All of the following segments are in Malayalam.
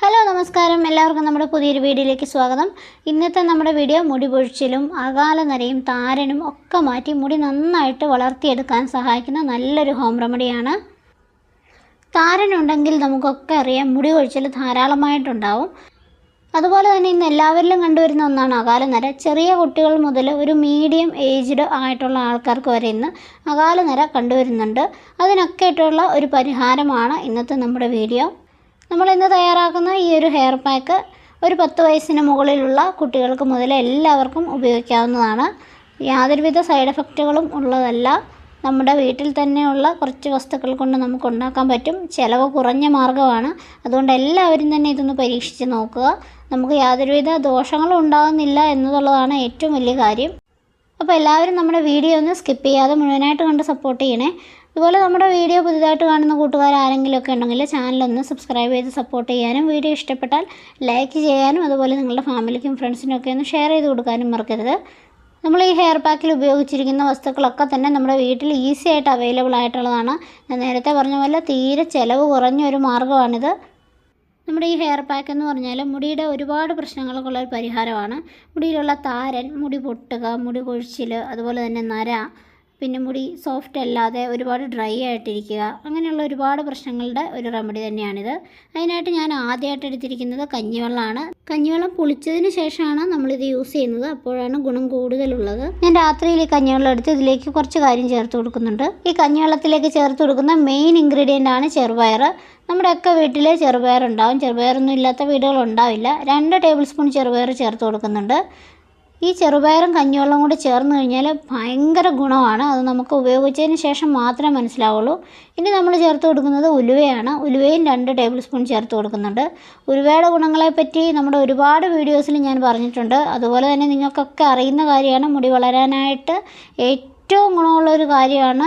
ഹലോ നമസ്കാരം. എല്ലാവർക്കും നമ്മുടെ പുതിയൊരു വീഡിയോയിലേക്ക് സ്വാഗതം. ഇന്നത്തെ നമ്മുടെ വീഡിയോ മുടി പൊഴിച്ചിലും അകാല നരയും താരനും ഒക്കെ മാറ്റി മുടി നന്നായിട്ട് വളർത്തിയെടുക്കാൻ സഹായിക്കുന്ന നല്ലൊരു ഹോം റെമഡിയാണ് താരനുണ്ടെങ്കിൽ നമുക്കൊക്കെ അറിയാം മുടി കൊഴിച്ചിൽ ധാരാളമായിട്ടുണ്ടാവും. അതുപോലെ തന്നെ ഇന്ന് എല്ലാവരിലും കണ്ടുവരുന്ന ഒന്നാണ് അകാല നര. ചെറിയ കുട്ടികൾ മുതൽ ഒരു മീഡിയം ഏജ്ഡ് ആയിട്ടുള്ള ആൾക്കാർക്ക് വരെ ഇന്ന് അകാല നര കണ്ടുവരുന്നുണ്ട്. അതിനൊക്കെ ആയിട്ടുള്ള ഒരു പരിഹാരമാണ് ഇന്നത്തെ നമ്മുടെ വീഡിയോ. നമ്മൾ ഇന്ന് തയ്യാറാക്കുന്ന ഈ ഒരു ഹെയർ പാക്ക് ഒരു പത്ത് വയസ്സിന് മുകളിലുള്ള കുട്ടികൾക്ക് മുതൽ എല്ലാവർക്കും ഉപയോഗിക്കാവുന്നതാണ്. യാതൊരുവിധ സൈഡ് എഫക്റ്റുകളും ഉള്ളതല്ല. നമ്മുടെ വീട്ടിൽ തന്നെയുള്ള കുറച്ച് വസ്തുക്കൾ കൊണ്ട് നമുക്ക് ഉണ്ടാക്കാൻ പറ്റും. ചിലവ് കുറഞ്ഞ മാർഗമാണ്. അതുകൊണ്ട് എല്ലാവരും തന്നെ ഇതൊന്ന് പരീക്ഷിച്ച് നോക്കുക. നമുക്ക് യാതൊരുവിധ ദോഷങ്ങളും ഉണ്ടാകുന്നില്ല എന്നുള്ളതാണ് ഏറ്റവും വലിയ കാര്യം. അപ്പോൾ എല്ലാവരും നമ്മുടെ വീഡിയോ ഒന്ന് സ്കിപ്പ് ചെയ്യാതെ മുഴുവനായിട്ട് കണ്ട് സപ്പോർട്ട് ചെയ്യണേ. അതുപോലെ നമ്മുടെ വീഡിയോ പുതിയതായിട്ട് കാണുന്ന കൂട്ടുകാർ ആരെങ്കിലും ഒക്കെ ഉണ്ടെങ്കിൽ ചാനലൊന്ന് സബ്സ്ക്രൈബ് ചെയ്ത് സപ്പോർട്ട് ചെയ്യാനും വീഡിയോ ഇഷ്ടപ്പെട്ടാൽ ലൈക്ക് ചെയ്യാനും അതുപോലെ നിങ്ങളുടെ ഫാമിലിക്കും ഫ്രണ്ട്സിനൊക്കെ ഒന്ന് ഷെയർ ചെയ്ത് കൊടുക്കാനും മറക്കരുത്. നമ്മൾ ഈ ഹെയർ പാക്കിൽ ഉപയോഗിച്ചിരിക്കുന്ന വസ്തുക്കളൊക്കെ തന്നെ നമ്മുടെ വീട്ടിൽ ഈസി ആയിട്ട് അവൈലബിൾ ആയിട്ടുള്ളതാണ്. ഞാൻ നേരത്തെ പറഞ്ഞ പോലെ തീരെ ചിലവ് കുറഞ്ഞ ഒരു മാർഗമാണിത്. നമ്മുടെ ഈ ഹെയർ പാക്ക് എന്ന് പറഞ്ഞാൽ മുടിയുടെ ഒരുപാട് പ്രശ്നങ്ങൾക്കുള്ള ഒരു പരിഹാരമാണ്. മുടിയിലുള്ള താരൻ മുടി പൊട്ടുക മുടി കൊഴിച്ചിൽ അതുപോലെ തന്നെ നര പിന്നെ മുടി സോഫ്റ്റ് അല്ലാതെ ഒരുപാട് ഡ്രൈ ആയിട്ടിരിക്കുക. അങ്ങനെയുള്ള ഒരുപാട് പ്രശ്നങ്ങളുടെ ഒരു റെമഡി തന്നെയാണിത്. അതിനായിട്ട് ഞാൻ ആദ്യമായിട്ട് എടുത്തിരിക്കുന്നത് കഞ്ഞിവെള്ളമാണ്. കഞ്ഞിവെള്ളം പുളിച്ചതിന് ശേഷമാണ് നമ്മളിത് യൂസ് ചെയ്യുന്നത്. അപ്പോഴാണ് ഗുണം കൂടുതലുള്ളത്. ഞാൻ രാത്രിയിൽ ഈ കഞ്ഞിവെള്ളം എടുത്ത് ഇതിലേക്ക് കുറച്ച് കാര്യം ചേർത്ത് കൊടുക്കുന്നുണ്ട്. ഈ കഞ്ഞിവെള്ളത്തിലേക്ക് ചേർത്ത് കൊടുക്കുന്ന മെയിൻ ഇൻഗ്രീഡിയന്റ് ആണ് ചെറുപയർ. നമ്മുടെയൊക്കെ വീട്ടിൽ ചെറുപയർ ഉണ്ടാവും. ചെറുപയറൊന്നും ഇല്ലാത്ത വീടുകളുണ്ടാവില്ല രണ്ട് ടേബിൾ സ്പൂൺ ചെറുപയർ ചേർത്ത് കൊടുക്കുന്നുണ്ട്. ഈ ചെറുപയറും കഞ്ഞിവെള്ളം കൂടി ചേർന്ന് കഴിഞ്ഞാൽ ഭയങ്കര ഗുണമാണ്. അത് നമുക്ക് ഉപയോഗിച്ചതിന് ശേഷം മാത്രമേ മനസ്സിലാവുള്ളൂ. ഇനി നമ്മൾ ചേർത്ത് കൊടുക്കുന്നത് ഉലുവയാണ്. ഉലുവയും രണ്ട് ടേബിൾ സ്പൂൺ ചേർത്ത് കൊടുക്കുന്നുണ്ട്. ഉലുവയുടെ ഗുണങ്ങളെപ്പറ്റി നമ്മുടെ ഒരുപാട് വീഡിയോസിൽ ഞാൻ പറഞ്ഞിട്ടുണ്ട്. അതുപോലെ തന്നെ നിങ്ങൾക്കൊക്കെ അറിയുന്ന കാര്യമാണ്. മുടി വളരാനായിട്ട് ഏറ്റവും ഗുണമുള്ള ഒരു കാര്യമാണ്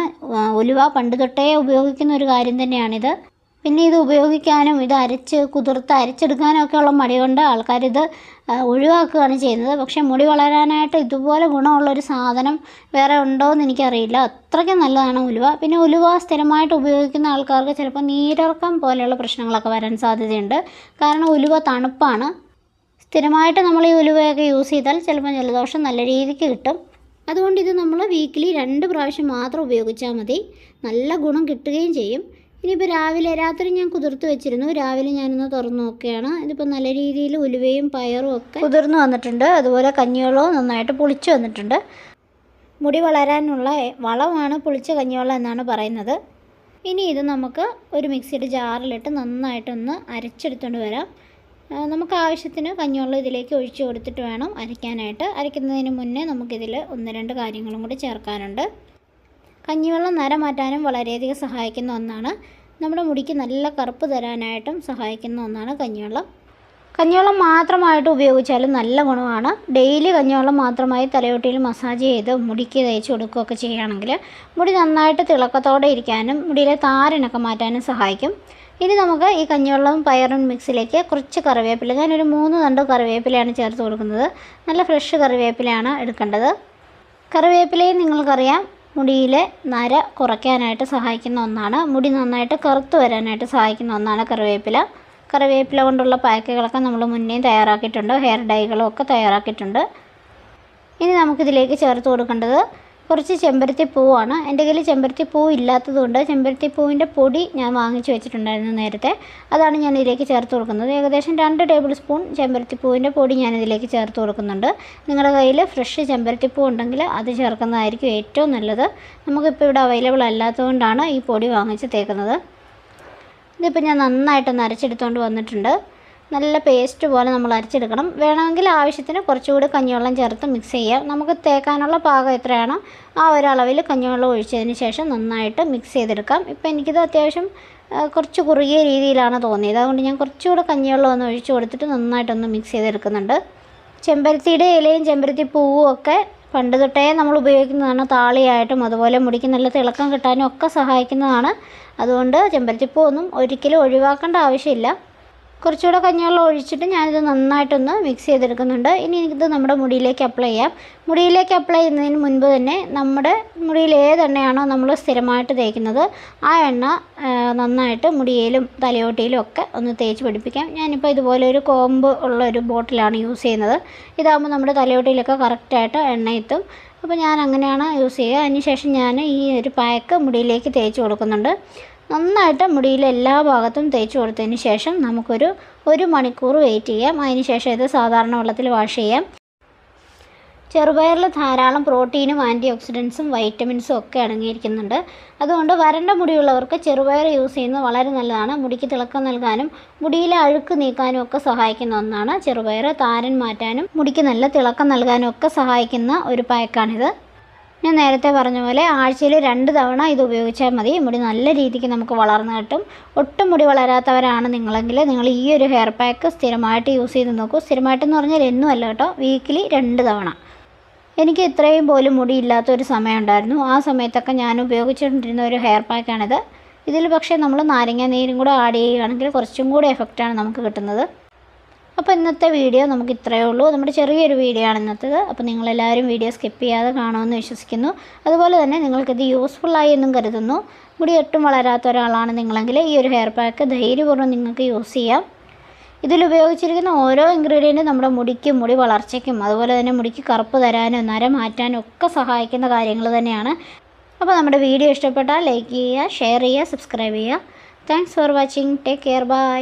ഉലുവ. പണ്ട് തൊട്ടേ ഉപയോഗിക്കുന്ന ഒരു കാര്യം തന്നെയാണിത്. പിന്നെ ഇത് ഉപയോഗിക്കാനും ഇത് അരച്ച് കുതിർത്ത് അരച്ചെടുക്കാനും ഉള്ള മടി കൊണ്ട് ആൾക്കാരിത് ഒഴിവാക്കുകയാണ് ചെയ്യുന്നത്. പക്ഷേ മുടി വളരാനായിട്ട് ഇതുപോലെ ഗുണമുള്ളൊരു സാധനം വേറെ ഉണ്ടോ എന്ന് എനിക്കറിയില്ല. അത്രയ്ക്ക് നല്ലതാണ് ഉലുവ. പിന്നെ ഉലുവ സ്ഥിരമായിട്ട് ഉപയോഗിക്കുന്ന ആൾക്കാർക്ക് ചിലപ്പോൾ നീരിറക്കം പോലെയുള്ള പ്രശ്നങ്ങളൊക്കെ വരാൻ സാധ്യതയുണ്ട്. കാരണം ഉലുവ തണുപ്പാണ്. സ്ഥിരമായിട്ട് നമ്മൾ ഈ ഉലുവയൊക്കെ യൂസ് ചെയ്താൽ ചിലപ്പോൾ ജലദോഷം നല്ല രീതിക്ക് കിട്ടും. അതുകൊണ്ട് ഇത് നമ്മൾ വീക്കിലി രണ്ട് പ്രാവശ്യം മാത്രം ഉപയോഗിച്ചാൽ മതി. നല്ല ഗുണം കിട്ടുകയും ചെയ്യും. ഇനിയിപ്പോൾ രാവിലെ രാത്രി ഞാൻ കുതിർത്ത് വെച്ചിരുന്നു. രാവിലെ ഞാനൊന്ന് തുറന്നു നോക്കുകയാണ്. ഇതിപ്പോൾ നല്ല രീതിയിൽ ഉലുവയും പയറും ഒക്കെ കുതിർന്ന് വന്നിട്ടുണ്ട്. അതുപോലെ കഞ്ഞിവെള്ളവും നന്നായിട്ട് പുളിച്ച് വന്നിട്ടുണ്ട്. മുടി വളരാനുള്ള വളമാണ് പുളിച്ച കഞ്ഞിവെള്ളം എന്നാണ് പറയുന്നത്. ഇനി ഇത് നമുക്ക് ഒരു മിക്സിയുടെ ജാറിലിട്ട് നന്നായിട്ടൊന്ന് അരച്ചെടുത്തുകൊണ്ട് വരാം. നമുക്ക് ആവശ്യത്തിന് കഞ്ഞിവെള്ളം ഇതിലേക്ക് ഒഴിച്ചു കൊടുത്തിട്ട് വേണം അരയ്ക്കാനായിട്ട്. അരയ്ക്കുന്നതിന് മുന്നേ നമുക്കിതിൽ ഒന്ന് രണ്ട് കാര്യങ്ങളും കൂടി ചേർക്കാനുണ്ട്. കഞ്ഞിവെള്ളം നര മാറ്റാനും വളരെയധികം സഹായിക്കുന്ന ഒന്നാണ്. നമ്മുടെ മുടിക്ക് നല്ല കറുപ്പ് തരാനായിട്ടും സഹായിക്കുന്ന ഒന്നാണ് കഞ്ഞിവെള്ളം. കഞ്ഞിവെള്ളം മാത്രമായിട്ട് ഉപയോഗിച്ചാലും നല്ല ഗുണമാണ്. ഡെയിലി കഞ്ഞിവെള്ളം മാത്രമായി തലയോട്ടിയിൽ മസാജ് ചെയ്ത് മുടിക്ക് തേച്ച് കൊടുക്കുകയൊക്കെ ചെയ്യുകയാണെങ്കിൽ മുടി നന്നായിട്ട് തിളക്കത്തോടെ ഇരിക്കാനും മുടിയിലെ താരനൊക്കെ മാറ്റാനും സഹായിക്കും. ഇനി നമുക്ക് ഈ കഞ്ഞിവെള്ളവും പയറും മിക്സിലേക്ക് കുറച്ച് കറിവേപ്പില ഞാനൊരു മൂന്ന് തണ്ട് കറിവേപ്പിലയാണ് ചേർത്ത് കൊടുക്കുന്നത്. നല്ല ഫ്രഷ് കറിവേപ്പിലയാണ് എടുക്കേണ്ടത്. കറിവേപ്പിലയും നിങ്ങൾക്കറിയാം മുടിയിലെ നര കുറയ്ക്കാനായിട്ട് സഹായിക്കുന്ന ഒന്നാണ്. മുടി നന്നായിട്ട് കറുത്തു വരാനായിട്ട് സഹായിക്കുന്ന ഒന്നാണ് കറിവേപ്പില. കറിവേപ്പില കൊണ്ടുള്ള പാക്കുകളൊക്കെ നമ്മൾ മുന്നേ തയ്യാറാക്കിയിട്ടുണ്ട്. ഹെയർ ഡൈകളും ഒക്കെ തയ്യാറാക്കിയിട്ടുണ്ട്. ഇനി നമുക്കിതിലേക്ക് ചേർത്ത് കൊടുക്കേണ്ടത് കുറച്ച് ചെമ്പരത്തി പൂവാണ്. എന്റെ കയ്യിൽ ചെമ്പരത്തി പൂ ഇല്ലാത്തതുകൊണ്ട് ചെമ്പരത്തി പൂവിന്റെ പൊടി ഞാൻ വാങ്ങിച്ചു വെച്ചിട്ടുണ്ടായിരുന്നു നേരത്തെ. അതാണ് ഞാൻ ഇതിലേക്ക് ചേർത്ത് കൊടുക്കുന്നത്. ഏകദേശം രണ്ട് ടേബിൾ സ്പൂൺ ചെമ്പരത്തി പൂവിന്റെ പൊടി ഞാൻ ഇതിലേക്ക് ചേർത്ത് കൊടുക്കുന്നുണ്ട്. നിങ്ങളുടെ കയ്യിൽ ഫ്രഷ് ചെമ്പരത്തി പൂ ഉണ്ടെങ്കിൽ അത് ചേർക്കുന്നതായിരിക്കും ഏറ്റവും നല്ലത്. നമുക്കിപ്പോൾ ഇവിടെ അവൈലബിൾ അല്ലാത്തതുകൊണ്ടാണ് ഈ പൊടി വാങ്ങിച്ച് തേക്കുന്നത്. ഇതിപ്പോൾ ഞാൻ നന്നായിട്ട് നരച്ചെടുത്തുകൊണ്ട് വന്നിട്ടുണ്ട്. നല്ല പേസ്റ്റ് പോലെ നമ്മൾ അരച്ചെടുക്കണം. വേണമെങ്കിൽ ആവശ്യത്തിന് കുറച്ചുകൂടി കഞ്ഞിവെള്ളം ചേർത്ത് മിക്സ് ചെയ്യാം നമുക്ക് തേക്കാനുള്ള പാകം എത്രയാണോ ആ ഒരളവിൽ കഞ്ഞിവെള്ളം ഒഴിച്ചതിന് ശേഷം നന്നായിട്ട് മിക്സ് ചെയ്തെടുക്കാം. ഇപ്പോൾ എനിക്കിത് അത്യാവശ്യം കുറച്ച് കുറുകിയ രീതിയിലാണ് തോന്നിയത്. അതുകൊണ്ട് ഞാൻ കുറച്ചുകൂടെ കഞ്ഞിവെള്ളം ഒന്ന് ഒഴിച്ചു കൊടുത്തിട്ട് നന്നായിട്ടൊന്ന് മിക്സ് ചെയ്തെടുക്കുന്നുണ്ട്. ചെമ്പരത്തിയുടെ ഇലയും ചെമ്പരത്തി പൂവും ഒക്കെ പണ്ട് തൊട്ടേ നമ്മൾ ഉപയോഗിക്കുന്നതാണ്. താളിയായിട്ടും അതുപോലെ മുടിക്ക് നല്ല തിളക്കം കിട്ടാനും ഒക്കെ സഹായിക്കുന്നതാണ്. അതുകൊണ്ട് ചെമ്പരത്തിപ്പൂ ഒന്നും ഒരിക്കലും ഒഴിവാക്കേണ്ട ആവശ്യമില്ല. കുറച്ചുകൂടെ കഞ്ഞിവെള്ളം ഒഴിച്ചിട്ട് ഞാനിത് നന്നായിട്ടൊന്ന് മിക്സ് ചെയ്തെടുക്കുന്നുണ്ട്. ഇനി ഇത് നമ്മുടെ മുടിയിലേക്ക് അപ്ലൈ ചെയ്യാം. മുടിയിലേക്ക് അപ്ലൈ ചെയ്യുന്നതിന് മുൻപ് തന്നെ നമ്മുടെ മുടിയിൽ ഏതെണ്ണയാണോ നമ്മൾ സ്ഥിരമായിട്ട് തേക്കുന്നത് ആ എണ്ണ നന്നായിട്ട് മുടിയിലും തലയോട്ടിയിലും ഒക്കെ ഒന്ന് തേച്ച് പിടിപ്പിക്കാം. ഞാനിപ്പോൾ ഇതുപോലെ ഒരു കോമ്പ് ഉള്ള ഒരു ബോട്ടിലാണ് യൂസ് ചെയ്യുന്നത്. ഇതാകുമ്പോൾ നമ്മുടെ തലയോട്ടിയിലൊക്കെ കറക്റ്റായിട്ട് എണ്ണ എത്തും. അപ്പോൾ ഞാൻ അങ്ങനെയാണ് യൂസ് ചെയ്യുക. അതിനുശേഷം ഞാൻ ഈ ഒരു പാക്ക് മുടിയിലേക്ക് തേച്ച് കൊടുക്കുന്നുണ്ട്. നന്നായിട്ട് മുടിയിലെ എല്ലാ ഭാഗത്തും തേച്ച് കൊടുത്തതിന് ശേഷം നമുക്കൊരു ഒരു മണിക്കൂർ വെയിറ്റ് ചെയ്യാം. അതിന് ശേഷം ഇത് സാധാരണ വെള്ളത്തിൽ വാഷ് ചെയ്യാം. ചെറുപയറിൽ ധാരാളം പ്രോട്ടീനും ആന്റി ഓക്സിഡൻസും വൈറ്റമിൻസും ഒക്കെ അടങ്ങിയിരിക്കുന്നുണ്ട്. അതുകൊണ്ട് വരണ്ട മുടിയുള്ളവർക്ക് ചെറുപയർ യൂസ് ചെയ്യുന്നത് വളരെ നല്ലതാണ്. മുടിക്ക് തിളക്കം നൽകാനും മുടിയിലെ അഴുക്ക് നീക്കാനും ഒക്കെ സഹായിക്കുന്ന ഒന്നാണ് ചെറുപയർ. താരൻ മാറ്റാനും മുടിക്ക് നല്ല തിളക്കം നൽകാനും ഒക്കെ സഹായിക്കുന്ന ഒരു പാക്കാണിത് ഞാൻ നേരത്തെ പറഞ്ഞ പോലെ ആഴ്ചയിൽ രണ്ട് തവണ ഇത് ഉപയോഗിച്ചാൽ മതി. മുടി നല്ല രീതിക്ക് നമുക്ക് വളർന്നു കിട്ടും. ഒട്ടും മുടി വളരാത്തവരാണ് നിങ്ങളെങ്കിൽ നിങ്ങൾ ഈ ഒരു ഹെയർ പാക്ക് സ്ഥിരമായിട്ട് യൂസ് ചെയ്ത് നോക്കൂ. സ്ഥിരമായിട്ടെന്ന് പറഞ്ഞാൽ എന്നും അല്ല കേട്ടോ വീക്കിലി രണ്ട് തവണ. എനിക്ക് ഇത്രയും പോലും മുടി ഇല്ലാത്ത ഒരു സമയം ഉണ്ടായിരുന്നു. ആ സമയത്തൊക്കെ ഞാൻ ഉപയോഗിച്ചുകൊണ്ടിരുന്ന ഒരു ഹെയർ പാക്കാണിത് ഇതിൽ പക്ഷേ നമ്മൾ നാരങ്ങ നീരും കൂടെ ആഡ് ചെയ്യുകയാണെങ്കിൽ കുറച്ചും കൂടി എഫക്റ്റാണ് നമുക്ക് കിട്ടുന്നത്. അപ്പോൾ ഇന്നത്തെ വീഡിയോ നമുക്ക് ഇത്രയേ ഉള്ളൂ. നമ്മുടെ ചെറിയൊരു വീഡിയോ ആണ് ഇന്നത്തേത്. അപ്പോൾ നിങ്ങളെല്ലാവരും വീഡിയോ സ്കിപ്പ് ചെയ്യാതെ കാണുമെന്ന് വിശ്വസിക്കുന്നു. അതുപോലെ തന്നെ നിങ്ങൾക്കിത് യൂസ്ഫുള്ളായി എന്നും കരുതുന്നു. മുടി ഒട്ടും വളരാത്ത ഒരാളാണ് നിങ്ങളെങ്കിൽ ഈ ഒരു ഹെയർ പാക്ക് ധൈര്യപൂർവം നിങ്ങൾക്ക് യൂസ് ചെയ്യാം. ഇതിൽ ഉപയോഗിച്ചിരിക്കുന്ന ഓരോ ഇൻഗ്രീഡിയന്റും നമ്മുടെ മുടിക്കും മുടി വളർച്ചയ്ക്കും അതുപോലെ തന്നെ മുടിക്ക് കറുപ്പ് തരാനും നര മാറ്റാനും ഒക്കെ സഹായിക്കുന്ന കാര്യങ്ങൾ തന്നെയാണ്. അപ്പോൾ നമ്മുടെ വീഡിയോ ഇഷ്ടപ്പെട്ടാൽ ലൈക്ക് ചെയ്യുക ഷെയർ ചെയ്യുക സബ്സ്ക്രൈബ് ചെയ്യുക. Thanks for watching take care bye